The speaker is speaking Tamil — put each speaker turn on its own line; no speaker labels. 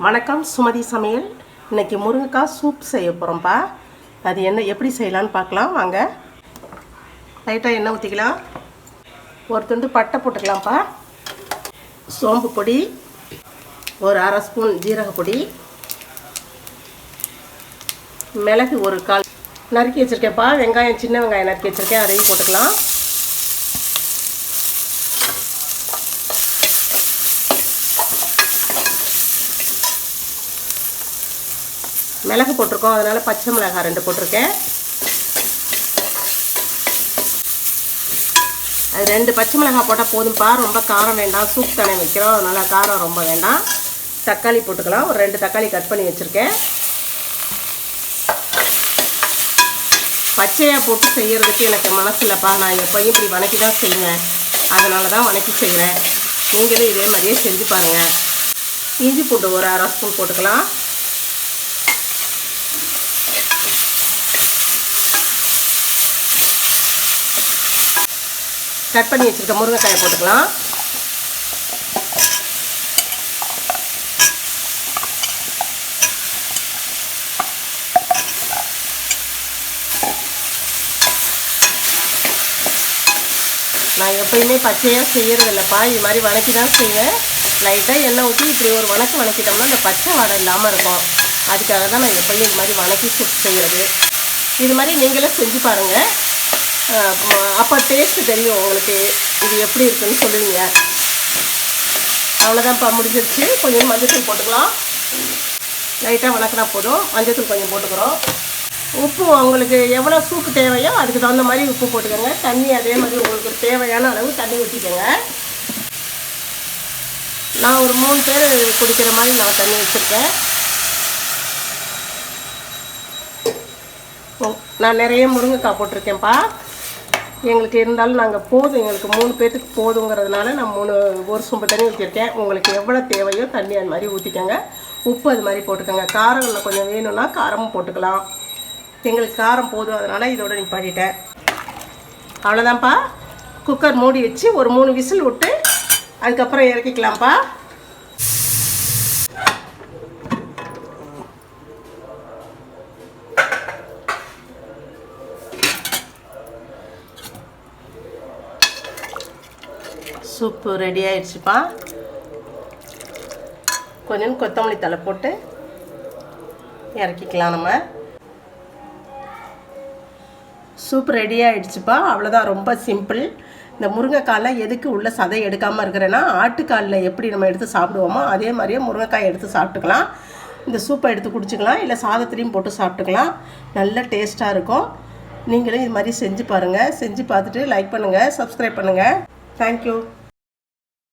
வணக்கம் சுமதி சமையல். இன்னைக்கு முருங்கைக்காய் சூப் செய்ய போகிறோம்ப்பா அது என்ன எப்படி செய்யலான்னு பார்க்கலாம். வாங்க. லைட்டாக எண்ணெய் ஊற்றிக்கலாம் ஒரு துண்டு பட்டை போட்டுக்கலாம்ப்பா. சோம்பு பொடி. ஒரு அரை ஸ்பூன் ஜீரக பொடி. மிளகு ஒரு கால். நறுக்கி வச்சுருக்கேன்ப்பா. வெங்காயம் சின்ன வெங்காயம் நறுக்கி வச்சுருக்கேன். அதையும் போட்டுக்கலாம். மிளகு போட்டிருக்கோம். அதனால் பச்சை மிளகாய் ரெண்டு போட்டிருக்கேன். அது ரெண்டு பச்சை மிளகாய் போட்டால் போதும்ப்பா ரொம்ப காரம் வேண்டாம். சூப் தானே வைக்கிறோம். அதனால் காரம் ரொம்ப வேண்டாம். தக்காளி போட்டுக்கலாம். ஒரு ரெண்டு தக்காளி கட் பண்ணி வச்சுருக்கேன். பச்சையாக போட்டு செய்கிறதுக்கு எனக்கு மனசு இல்லைப்பா நான் எப்போயும் இப்படி வணக்கி தான் செய்வேன். அதனால தான் வணக்கி செய்கிறேன் நீங்களும் இதே மாதிரியே செஞ்சு பாருங்கள் இஞ்சி பூண்டு ஒரு அரை ஸ்பூன் போட்டுக்கலாம். கட் பண்ணி வச்சுருக்க முருங்கைக்காயை போட்டுக்கலாம். நான் எப்பயுமே பச்சையாக செய்கிறதில்லப்பா இது மாதிரி வணக்கி தான் செய்வேன். லைட்டாக எண்ணெய் ஊற்றி இப்படி ஒரு வணக்கு வணக்கிட்டோம்னா அந்த பச்சை வாடை இல்லாமல் இருக்கும். அதுக்காக தான் நான் எப்பயும் இது மாதிரி வணக்கி செய்கிறது இது மாதிரி நீங்களே செஞ்சு பாருங்கள் அப்போ டேஸ்ட்டு தெரியும் உங்களுக்கு. இது எப்படி இருக்குன்னு சொல்லுவீங்க அவ்வளோதான்ப்பா முடிஞ்சிருச்சு. கொஞ்சம் மஞ்சத்தூள் போட்டுக்கலாம். லைட்டாக வளர்க்குனா போதும். மஞ்சத்தூள் கொஞ்சம் போட்டுக்கிறோம். உப்பு உங்களுக்கு எவ்வளோ சூப்பு தேவையோ அதுக்கு தகுந்த மாதிரி உப்பு போட்டுக்கோங்க. தண்ணி அதே மாதிரி உங்களுக்கு தேவையான அளவு தண்ணி ஊற்றிக்கோங்க நான் ஒரு மூணு பேர் குடிக்கிற மாதிரி நான் தண்ணி வச்சுருக்கேன். நான் நிறைய முருங்கைக்காய் போட்டிருக்கேன்ப்பா. எங்களுக்கு இருந்தாலும் நாங்கள் போதும். எங்களுக்கு மூணு பேர்த்துக்கு போதுங்கிறதுனால நான் மூணு ஒரு சொம்பு தண்ணி ஊற்றிருக்கேன் உங்களுக்கு எவ்வளோ தேவையோ தண்ணி அது மாதிரி ஊற்றிக்கோங்க உப்பு அது மாதிரி போட்டுக்கோங்க. காரம் இன்னும் கொஞ்சம் வேணும்னா காரமும் போட்டுக்கலாம். எங்களுக்கு காரம் போதும். அதனால் இதோட நிப்பாட்டிட்டேன். அவ்வளோதான்ப்பா குக்கர் மூடி வச்சு ஒரு மூணு விசில் விட்டு அதுக்கப்புறம் இறக்கிக்கலாம்ப்பா. Soup ready ஆயிடுச்சுப்பா. கொஞ்சம் கொத்தமல்லி தலை போட்டு இறக்கிக்கலாம் நம்ம. சூப் ரெடி ஆகிடுச்சுப்பா அவ்வளோதான் ரொம்ப சிம்பிள் இந்த முருங்கைக்காயில் எதுக்கு உள்ள சதை எடுக்காமல் இருக்கிறேன்னா ஆட்டுக்காலில் எப்படி நம்ம எடுத்து சாப்பிடுவோமோ அதே மாதிரியே முருங்கைக்காய் எடுத்து சாப்பிட்டுக்கலாம். இந்த சூப்பை எடுத்து குடிச்சிக்கலாம் இல்லை சாதத்துலேயும் போட்டு சாப்பிட்டுக்கலாம். நல்ல டேஸ்ட்டாக இருக்கும். நீங்களும் இது மாதிரி செஞ்சு பாருங்கள் செஞ்சு பார்த்துட்டு லைக் பண்ணுங்கள் சப்ஸ்கிரைப் பண்ணுங்கள் தேங்க்யூ